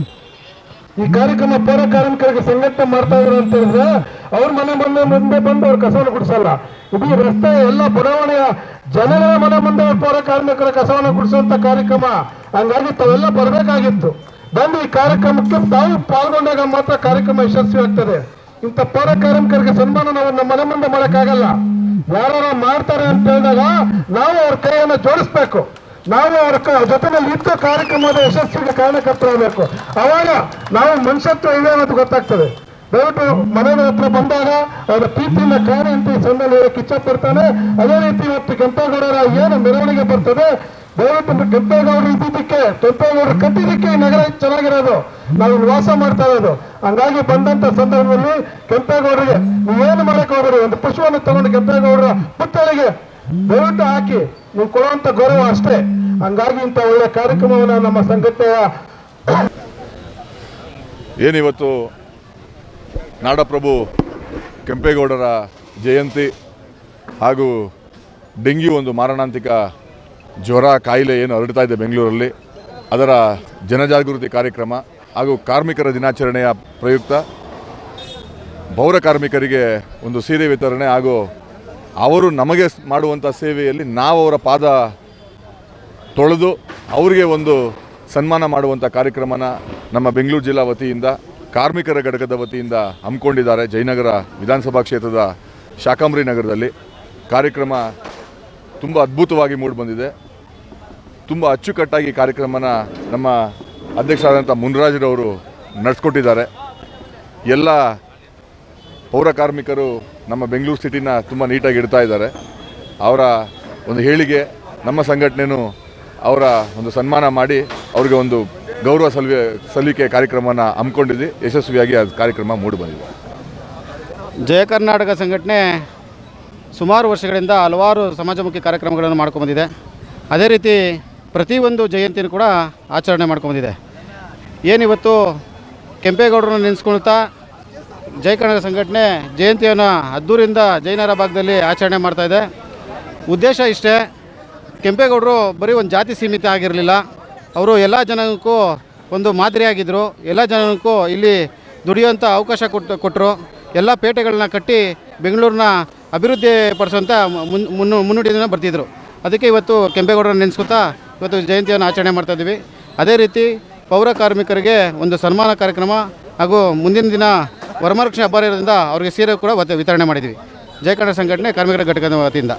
ಈ ಕಾರ್ಯಕ್ರಮ ಪೌರ ಕಾರ್ಮಿಕರಿಗೆ ಸಂಘಟನೆ ಮಾಡ್ತಾ ಇದ್ರು ಅಂತ ಹೇಳಿದ್ರೆ ಅವ್ರ ಮನೆ ಮುಂದೆ ಮುಂದೆ ಬಂದು ಅವ್ರ ಕಸವನ್ನು ಗುಡಿಸಲ್ಲ. ಇಡೀ ರಸ್ತೆ, ಎಲ್ಲ ಬಡಾವಣೆಯ ಜನಗಳ ಮನೆ ಮುಂದೆ ಪೌರ ಕಾರ್ಮಿಕರ ಕಸವನ್ನು ಗುಡಿಸುವಂತ ಕಾರ್ಯಕ್ರಮ. ಹಂಗಾಗಿ ತಾವೆಲ್ಲ ಬರಬೇಕಾಗಿತ್ತು. ಬಂದು ಈ ಕಾರ್ಯಕ್ರಮಕ್ಕೆ ತಾವು ಪಾಲ್ಗೊಂಡಾಗ ಮಾತ್ರ ಕಾರ್ಯಕ್ರಮ ಯಶಸ್ವಿ ಆಗ್ತದೆ ಇಂಥ ಪೌರ ಕಾರ್ಮಿಕರಿಗೆ ಸನ್ಮಾನ ನಾವು ನಮ್ಮ ಮನೆ ಮುಂದೆ ಮಾಡಕ್ಕಾಗಲ್ಲ. ಯಾರು ಮಾಡ್ತಾರೆ ಅಂತ ಹೇಳಿದಾಗ ನಾವು ಅವ್ರ ಕೈಯನ್ನು ಜೋಡಿಸ್ಬೇಕು. ನಾವು ಅವ್ರ ಜೊತೆನಲ್ಲಿ ಇದ್ದ ಕಾರ್ಯಕ್ರಮದ ಯಶಸ್ವಿಗೆ ಕಾರಣಕರ್ತರಾಗಬೇಕು. ಅವಾಗ ನಾವು ಮನುಷ್ಯತ್ವ ಇದೆ ಅನ್ನೋದು ಗೊತ್ತಾಗ್ತದೆ. ದಯವಿಟ್ಟು ಮನೆ ಹತ್ರ ಬಂದಾಗ ಅವರ ಪ್ರೀತಿಯಿಂದ ಕಾರ್ಯ ಅಂತ ಈ ಸಂದರ್ಭದಲ್ಲಿ ಕಿಚ್ಚ ಬರ್ತಾನೆ ಅದೇ ರೀತಿ ಇವತ್ತು ಕೆಂಪೇಗೌಡರ ಏನು ಮೆರವಣಿಗೆ ಬರ್ತದೆ ದಯವಿಟ್ಟು ಕೆಂಪೇಗೌಡರು ಇದ್ದಿದ್ದಕ್ಕೆ, ಕೆಂಪೇಗೌಡರು ಕಟ್ಟಿದ್ದಕ್ಕೆ ನಗರ ಚೆನ್ನಾಗಿರೋದು. ನಾವು ವಾಸ ಮಾಡ್ತಾ ಇರೋದು. ಹಂಗಾಗಿ ಬಂದಂತ ಸಂದರ್ಭದಲ್ಲಿ ಕೆಂಪೇಗೌಡರಿಗೆ ನೀವೇನು ಮಾಡಕ್ ಹೋಗ್ಬೇಡಿ ಒಂದು ಪುಷ್ಪವನ್ನು ತಗೊಂಡು ಕೆಂಪೇಗೌಡರ ಪುತ್ತಳಿಗೆ ದಯವಿಟ್ಟು ಹಾಕಿ, ನೀವು ಕೊಡುವಂತ ಗೌರವ ಅಷ್ಟೇ. ಹಂಗಾಗಿ ಇಂಥ ಒಳ್ಳೆ ಕಾರ್ಯಕ್ರಮವನ್ನು ನಮ್ಮ ಸಂಘಟನೆಯ ಏನಿವತ್ತು ನಾಡಪ್ರಭು ಕೆಂಪೇಗೌಡರ ಜಯಂತಿ ಹಾಗೂ ಡೆಂಗ್ಯೂ ಒಂದು ಮಾರಣಾಂತಿಕ ಜ್ವರ, ಕಾಯಿಲೆ ಏನು ಹರಡ್ತಾ ಇದೆ ಬೆಂಗಳೂರಲ್ಲಿ, ಅದರ ಜನಜಾಗೃತಿ ಕಾರ್ಯಕ್ರಮ ಹಾಗೂ ಕಾರ್ಮಿಕರ ದಿನಾಚರಣೆಯ ಪ್ರಯುಕ್ತ ಪೌರ ಕಾರ್ಮಿಕರಿಗೆ ಒಂದು ಸೀರೆ ವಿತರಣೆ ಹಾಗೂ ಅವರು ನಮಗೆ ಮಾಡುವಂಥ ಸೇವೆಯಲ್ಲಿ ನಾವು ಅವರ ಪಾದ ತೊಳೆದು ಅವರಿಗೆ ಒಂದು ಸನ್ಮಾನ ಮಾಡುವಂಥ ಕಾರ್ಯಕ್ರಮನ ನಮ್ಮ ಬೆಂಗಳೂರು ಜಿಲ್ಲಾ ವತಿಯಿಂದ, ಕಾರ್ಮಿಕರ ಘಟಕದ ವತಿಯಿಂದ ಹಮ್ಮಿಕೊಂಡಿದ್ದಾರೆ ಜಯನಗರ ವಿಧಾನಸಭಾ ಕ್ಷೇತ್ರದ ಶಾಕಾಂಬರಿ ನಗರದಲ್ಲಿ. ಕಾರ್ಯಕ್ರಮ ತುಂಬ ಅದ್ಭುತವಾಗಿ ಮೂಡಿಬಂದಿದೆ. ತುಂಬ ಅಚ್ಚುಕಟ್ಟಾಗಿ ಕಾರ್ಯಕ್ರಮನ ನಮ್ಮ ಅಧ್ಯಕ್ಷರಾದಂಥ ಮುನ್ರಾಜ್ರವರು ನಡೆಸ್ಕೊಟ್ಟಿದ್ದಾರೆ. ಎಲ್ಲ ಪೌರ ಕಾರ್ಮಿಕರು ನಮ್ಮ ಬೆಂಗಳೂರು ಸಿಟಿನ ತುಂಬ ನೀಟಾಗಿ ಇಡ್ತಾ ಇದ್ದಾರೆ. ಅವರ ಒಂದು ಹೇಳಿಗೆ ನಮ್ಮ ಸಂಘಟನೆಯೂ ಅವರ ಒಂದು ಸನ್ಮಾನ ಮಾಡಿ ಅವರಿಗೆ ಒಂದು ಗೌರವ ಸಲ್ವೆ, ಸಲ್ಲಿಕೆ ಕಾರ್ಯಕ್ರಮನ ಹಮ್ಮಿಕೊಂಡಿದ್ವಿ. ಯಶಸ್ವಿಯಾಗಿ ಅದು ಕಾರ್ಯಕ್ರಮ ಮೂಡಿಬಂದಿದೆ ಜಯ ಕರ್ನಾಟಕ ಸಂಘಟನೆ ಸುಮಾರು ವರ್ಷಗಳಿಂದ ಹಲವಾರು ಸಮಾಜಮುಖಿ ಕಾರ್ಯಕ್ರಮಗಳನ್ನು ಮಾಡ್ಕೊಂಬಂದಿದೆ ಅದೇ ರೀತಿ ಪ್ರತಿಯೊಂದು ಜಯಂತಿನೂ ಕೂಡ ಆಚರಣೆ ಮಾಡ್ಕೊಂಡಿದೆ ಏನಿವತ್ತು ಕೆಂಪೇಗೌಡರನ್ನು ನೆನೆಸ್ಕೊಳ್ತಾ ಜೈ ಕನ್ನಡ ಸಂಘಟನೆ ಜಯಂತಿಯನ್ನು ಅದ್ದೂರಿಂದ ಜೈನರ ಭಾಗದಲ್ಲಿ ಆಚರಣೆ ಮಾಡ್ತಾ ಇದೆ. ಉದ್ದೇಶ ಇಷ್ಟೇ, ಕೆಂಪೇಗೌಡರು ಬರೀ ಒಂದು ಜಾತಿ ಸೀಮಿತ ಆಗಿರಲಿಲ್ಲ. ಅವರು ಎಲ್ಲ ಜನಕ್ಕೂ ಒಂದು ಮಾದರಿಯಾಗಿದ್ದರು ಎಲ್ಲ ಜನಕ್ಕೂ ಇಲ್ಲಿ ದುಡಿಯುವಂಥ ಅವಕಾಶ ಕೊಟ್ಟು ಕೊಟ್ಟರು ಎಲ್ಲ ಪೇಟೆಗಳನ್ನ ಕಟ್ಟಿ ಬೆಂಗಳೂರನ್ನ ಅಭಿವೃದ್ಧಿ ಪಡಿಸುವಂಥ ಮುನ್ ಮುನ್ನು ಮುನ್ನುಡಿಯನ್ನು ಬರ್ತಿದ್ರು. ಅದಕ್ಕೆ ಇವತ್ತು ಕೆಂಪೇಗೌಡರನ್ನ ನೆನೆಸ್ಕೊತಾ ಇವತ್ತು ಜಯಂತಿಯನ್ನು ಆಚರಣೆ ಮಾಡ್ತಾಯಿದ್ದೀವಿ ಅದೇ ರೀತಿ ಪೌರ ಕಾರ್ಮಿಕರಿಗೆ ಒಂದು ಸನ್ಮಾನ ಕಾರ್ಯಕ್ರಮ ಹಾಗೂ ಮುಂದಿನ ದಿನ ವರಮಹಾಲಕ್ಷ್ಮಿ ಹಬ್ಬ ಇರೋದ್ರಿಂದ ಅವರಿಗೆ ಸೀರೆ ಕೂಡ ವತ- ವಿತರಣೆ ಮಾಡಿದ್ವಿ ಜಯ ಸಂಘಟನೆ ಕಾರ್ಮಿಕರ ಘಟಕದ ವತಿಯಿಂದ.